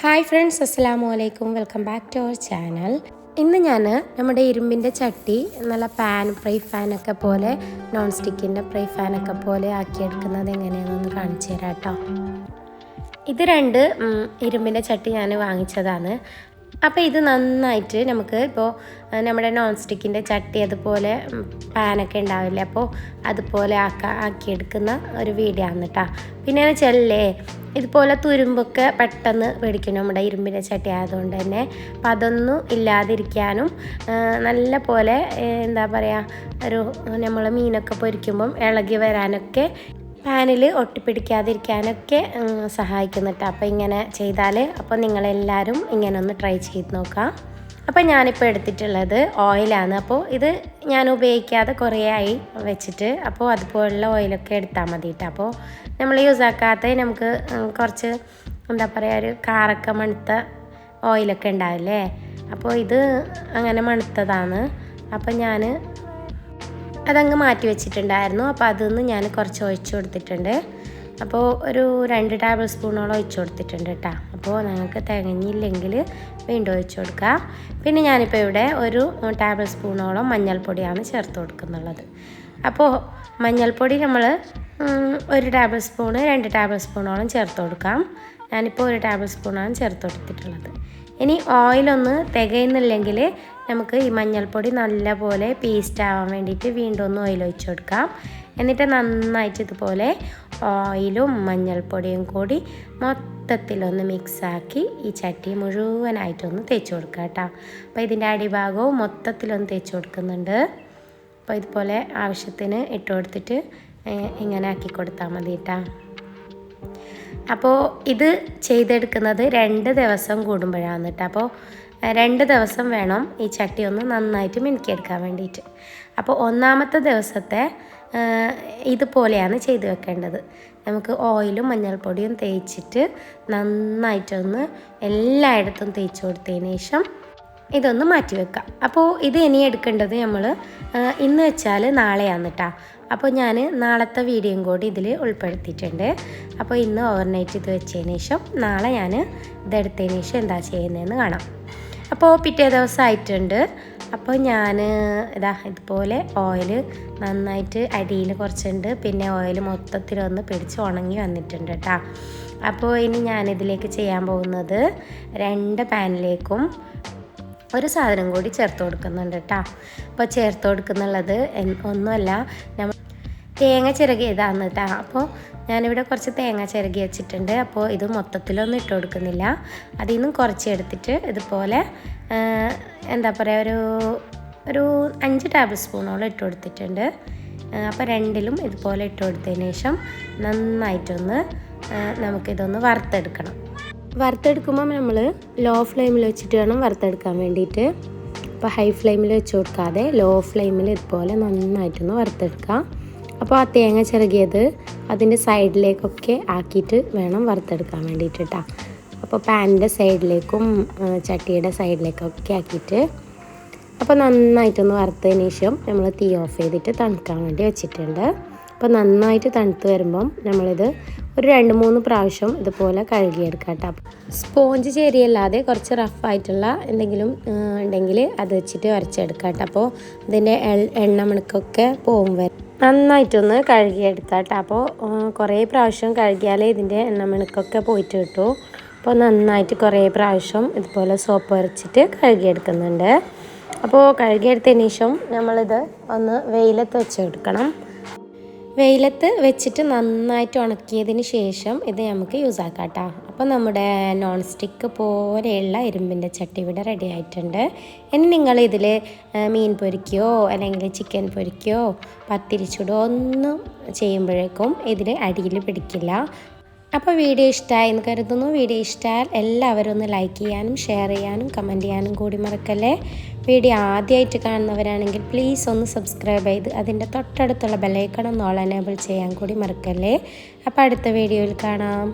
Hi friends അസ്സാമു അലൈക്കും. Welcome back to our channel. ഇന്ന് ഞാൻ നമ്മുടെ ഇരുമ്പിന്റെ ചട്ടി നല്ല പാൻ ഫ്രൈ ഫാനൊക്കെ പോലെ നോൺ സ്റ്റിക്കിന്റെ ഫ്രൈ ഫാനൊക്കെ പോലെ ആക്കിയെടുക്കുന്നത് എങ്ങനെയാണെന്ന് കാണിച്ചു തരാം കേട്ടോ ഇത് രണ്ട് ഇരുമ്പിന്റെ ചട്ടി ഞാൻ വാങ്ങിച്ചതാണ്. അപ്പോൾ ഇത് നന്നായിട്ട് നമുക്ക് ഇപ്പോൾ നമ്മുടെ നോൺ സ്റ്റിക്കിന്റെ ചട്ടി അതുപോലെ പാനൊക്കെ ഉണ്ടാവില്ലേ? അപ്പോൾ അതുപോലെ ആക്കാ ആക്കിയെടുക്കുന്ന ഒരു വീഡിയോ ആണ് കേട്ടോ പിന്നെ വെച്ചല്ലേ ഇതുപോലെ തുരുമ്പൊക്കെ പെട്ടെന്ന് പിടിക്കും നമ്മുടെ ഇരുമ്പിന്റെ ചട്ടി ആയതുകൊണ്ട് തന്നെ. അപ്പം അതൊന്നും ഇല്ലാതിരിക്കാനും നല്ല പോലെ എന്താ പറയുക ഒരു നമ്മൾ മീനൊക്കെ പൊരിക്കുമ്പം ഇളകി വരാനൊക്കെ പാനിൽ ഒട്ടിപ്പിടിക്കാതിരിക്കാനൊക്കെ സഹായിക്കുന്നുണ്ട്. അപ്പോൾ ഇങ്ങനെ ചെയ്താൽ അപ്പോൾ നിങ്ങളെല്ലാവരും ഇങ്ങനെ ഒന്ന് ട്രൈ ചെയ്ത് നോക്കാം. അപ്പോൾ ഞാനിപ്പോൾ എടുത്തിട്ടുള്ളത് ഓയിലാണ്. അപ്പോൾ ഇത് ഞാൻ ഉപയോഗിക്കാതെ കുറേ ആയി വെച്ചിട്ട് അപ്പോൾ അതുപോലുള്ള ഓയിലൊക്കെ എടുത്താൽ മതി കേട്ടോ അപ്പോൾ നമ്മൾ യൂസ് ആക്കാത്ത നമുക്ക് കുറച്ച് എന്താ പറയുക ഒരു കാറൊക്കെ മണുത്ത ഓയിലൊക്കെ ഉണ്ടാവില്ലേ? അപ്പോൾ ഇത് അങ്ങനെ മണുത്തതാണ്. അപ്പോൾ ഞാൻ അതങ്ങ് മാറ്റി വെച്ചിട്ടുണ്ടായിരുന്നു. അപ്പോൾ അതൊന്ന് ഞാൻ കുറച്ച് ഒഴിച്ചു കൊടുത്തിട്ടുണ്ട്. അപ്പോൾ ഒരു രണ്ട് ടേബിൾ സ്പൂണോളം ഒഴിച്ചു കൊടുത്തിട്ടുണ്ട് കേട്ടോ അപ്പോൾ നിങ്ങൾക്ക് തികഞ്ഞില്ലെങ്കിൽ വീണ്ടും ഒഴിച്ചു കൊടുക്കാം. പിന്നെ ഞാനിപ്പോൾ ഇവിടെ ഒരു ടേബിൾ സ്പൂണോളം മഞ്ഞൾപ്പൊടിയാണ് ചേർത്ത് കൊടുക്കുന്നുള്ളത്. അപ്പോൾ മഞ്ഞൾപ്പൊടി നമ്മൾ ഒരു ടേബിൾ സ്പൂണ് രണ്ട് ടേബിൾ സ്പൂണോളം ചേർത്ത് കൊടുക്കാം. ഞാനിപ്പോൾ ഒരു ടേബിൾ സ്പൂണാണ് ചേർത്ത് കൊടുത്തിട്ടുള്ളത്. ഇനി ഓയിലൊന്ന് തികയുന്നില്ലെങ്കിൽ നമുക്ക് ഈ മഞ്ഞൾപ്പൊടി നല്ലപോലെ പേസ്റ്റ് ആവാൻ വേണ്ടിയിട്ട് വീണ്ടും ഒന്ന് ഓയിൽ ഒഴിച്ചു കൊടുക്കാം. എന്നിട്ട് നന്നായിട്ട് ഇതുപോലെ ഓയിലും മഞ്ഞൾപ്പൊടിയും കൂടി മൊത്തത്തിലൊന്ന് മിക്സാക്കി ഈ ചട്ടി മുഴുവനായിട്ടൊന്ന് തേച്ച് കൊടുക്കുക കേട്ടോ. അപ്പോൾ ഇതിന്റെ അടിഭാഗവും മൊത്തത്തിലൊന്ന് തേച്ച് കൊടുക്കുന്നുണ്ട്. അപ്പോൾ ഇതുപോലെ ആവശ്യത്തിന് ഇട്ട് കൊടുത്തിട്ട് ഇങ്ങനെ ആക്കി കൊടുത്താൽ മതി കേട്ടോ. അപ്പോൾ ഇത് ചെയ്തെടുക്കുന്നത് രണ്ട് ദിവസം കൂടുമ്പോഴാണ് കേട്ടോ. അപ്പോൾ രണ്ട് ദിവസം വേണം ഈ ചട്ടി ഒന്ന് നന്നായിട്ട് മിനുക്കിയെടുക്കാൻ വേണ്ടിയിട്ട്. അപ്പോൾ ഒന്നാമത്തെ ദിവസത്തെ ഇതുപോലെയാണ് ചെയ്ത് വെക്കേണ്ടത്. നമുക്ക് ഓയിലും മഞ്ഞൾപ്പൊടിയും തേച്ചിട്ട് നന്നായിട്ടൊന്ന് എല്ലായിടത്തും തേച്ച് കൊടുത്തതിന് ശേഷം ഇതൊന്ന് മാറ്റി വെക്കാം അപ്പോൾ ഇത് ഇനി എടുക്കേണ്ടത് നമ്മൾ ഇന്ന് വെച്ചാൽ നാളെയാണ് കേട്ടോ അപ്പോൾ ഞാൻ നാളത്തെ വീഡിയോയും കൂടി ഇതിൽ ഉൾപ്പെടുത്തിയിട്ടുണ്ട്. അപ്പോൾ ഇന്ന് ഓവർനൈറ്റ് ഇത് വെച്ചതിന് ശേഷം നാളെ ഞാൻ ഇതെടുത്തതിന് ശേഷം എന്താ ചെയ്യുന്നതെന്ന് കാണാം. അപ്പോൾ പിറ്റേ ദിവസം ആയിട്ടുണ്ട് അപ്പോൾ ഞാൻ ഇതാ ഇതുപോലെ ഓയിൽ നന്നായിട്ട് അടിയിൽ കുറച്ചുണ്ട് പിന്നെ ഓയിൽ മൊത്തത്തിലൊന്ന് പിടിച്ച് ഉണങ്ങി വന്നിട്ടുണ്ട് കേട്ടോ അപ്പോൾ ഇനി ഞാനിതിലേക്ക് ചെയ്യാൻ പോകുന്നത് രണ്ട് പാനിലേക്കും ഒരു സാധനം കൂടി ചേർത്ത് കൊടുക്കുന്നുണ്ട് കേട്ടോ അപ്പോൾ ചേർത്ത് കൊടുക്കുന്നുള്ളത് ഒന്നുമല്ല നമ്മൾ തേങ്ങ ചിരകിയതാണ് കേട്ടോ അപ്പോൾ ഞാനിവിടെ കുറച്ച് തേങ്ങ ചിരകി വെച്ചിട്ടുണ്ട്. അപ്പോൾ ഇത് മൊത്തത്തിലൊന്നും ഇട്ട് കൊടുക്കുന്നില്ല. അതിൽ നിന്നും കുറച്ച് എടുത്തിട്ട് ഇതുപോലെ എന്താ പറയുക ഒരു ഒരു അഞ്ച് ടേബിൾ സ്പൂണോളം ഇട്ട് കൊടുത്തിട്ടുണ്ട്. അപ്പോൾ രണ്ടിലും ഇതുപോലെ ഇട്ട് കൊടുത്തതിന് ശേഷം നന്നായിട്ടൊന്ന് നമുക്കിതൊന്ന് വറുത്തെടുക്കണം. വറുത്തെടുക്കുമ്പോൾ നമ്മൾ ലോ ഫ്ലെയിമിൽ വെച്ചിട്ട് വേണം വറുത്തെടുക്കാൻ വേണ്ടിയിട്ട്. അപ്പോൾ ഹൈ ഫ്ലെയിമിൽ വെച്ച് കൊടുക്കാതെ ലോ ഫ്ലെയിമിൽ ഇതുപോലെ നന്നായിട്ടൊന്ന് വറുത്തെടുക്കാം. അപ്പോൾ ആ തേങ്ങ ചിറകിയത് അതിന്റെ സൈഡിലേക്കൊക്കെ ആക്കിയിട്ട് വേണം വറുത്തെടുക്കാൻ വേണ്ടിയിട്ട് അപ്പോൾ പാനിന്റെ സൈഡിലേക്കും ചട്ടിയുടെ സൈഡിലേക്കൊക്കെ ആക്കിയിട്ട് അപ്പോൾ നന്നായിട്ടൊന്ന് വറുത്തതിന് ശേഷം നമ്മൾ തീ ഓഫ് ചെയ്തിട്ട് തണുക്കാൻ വേണ്ടി വെച്ചിട്ടുണ്ട്. അപ്പോൾ നന്നായിട്ട് തണുത്ത് വരുമ്പം നമ്മളിത് ഒരു രണ്ട് മൂന്ന് പ്രാവശ്യം ഇതുപോലെ കഴുകിയെടുക്കാം കേട്ടോ സ്പോഞ്ച് ചേരിയല്ലാതെ കുറച്ച് റഫായിട്ടുള്ള എന്തെങ്കിലും ഉണ്ടെങ്കിൽ അത് വെച്ചിട്ട് വരച്ചെടുക്കാം കേട്ടോ അപ്പോൾ ഇതിന്റെ എൾ- എണ്ണ മണക്കൊക്കെ പോകും വരെ. നന്നായിട്ടൊന്ന് കഴുകിയെടുത്താട്ടോ. അപ്പോൾ കുറേ പ്രാവശ്യം കഴുകിയാലേ ഇതിന്റെ എണ്ണ മിണുക്കൊക്കെ പോയിട്ട് കിട്ടൂ. അപ്പോൾ നന്നായിട്ട് കുറേ പ്രാവശ്യം ഇതുപോലെ സോപ്പ് വരച്ചിട്ട് കഴുകിയെടുക്കുന്നുണ്ട്. അപ്പോൾ കഴുകിയെടുത്തതിന് ശേഷം നമ്മളിത് ഒന്ന് വെയിലത്ത് വെച്ചെടുക്കണം വെയിലത്ത് വെച്ചിട്ട് നന്നായിട്ട് ഉണക്കിയതിന് ശേഷം ഇത് നമുക്ക് യൂസ് ആക്കാം കേട്ടോ അപ്പോൾ നമ്മുടെ നോൺ സ്റ്റിക്ക് പോലെയുള്ള ഇരുമ്പിന്റെ ചട്ടി ഇവിടെ റെഡി ആയിട്ടുണ്ട്. ഇനി നിങ്ങൾ ഇതിൽ മീൻ പൊരിക്കുകയോ അല്ലെങ്കിൽ ചിക്കൻ പൊരിക്കുകയോ പത്തിരിച്ചുടോ ഒന്നും ചെയ്യുമ്പോഴേക്കും ഇതിൽ അടിയിൽ പിടിക്കില്ല. അപ്പോൾ വീഡിയോ ഇഷ്ടമായി എന്ന് കരുതുന്നു. വീഡിയോ ഇഷ്ടമായാൽ എല്ലാവരും ഒന്ന് ലൈക്ക് ചെയ്യാനും ഷെയർ ചെയ്യാനും കമന്റ് ചെയ്യാനും കൂടി മറക്കല്ലേ? വീഡിയോ ആദ്യമായിട്ട് കാണുന്നവരാണെങ്കിൽ പ്ലീസ് ഒന്ന് സബ്സ്ക്രൈബ് ചെയ്ത് അതിന്റെ തൊട്ടടുത്തുള്ള ബെലൈക്കണം ഓൾ എനേബിൾ ചെയ്യാൻ കൂടി മറക്കല്ലേ? അപ്പോൾ അടുത്ത വീഡിയോയിൽ കാണാം.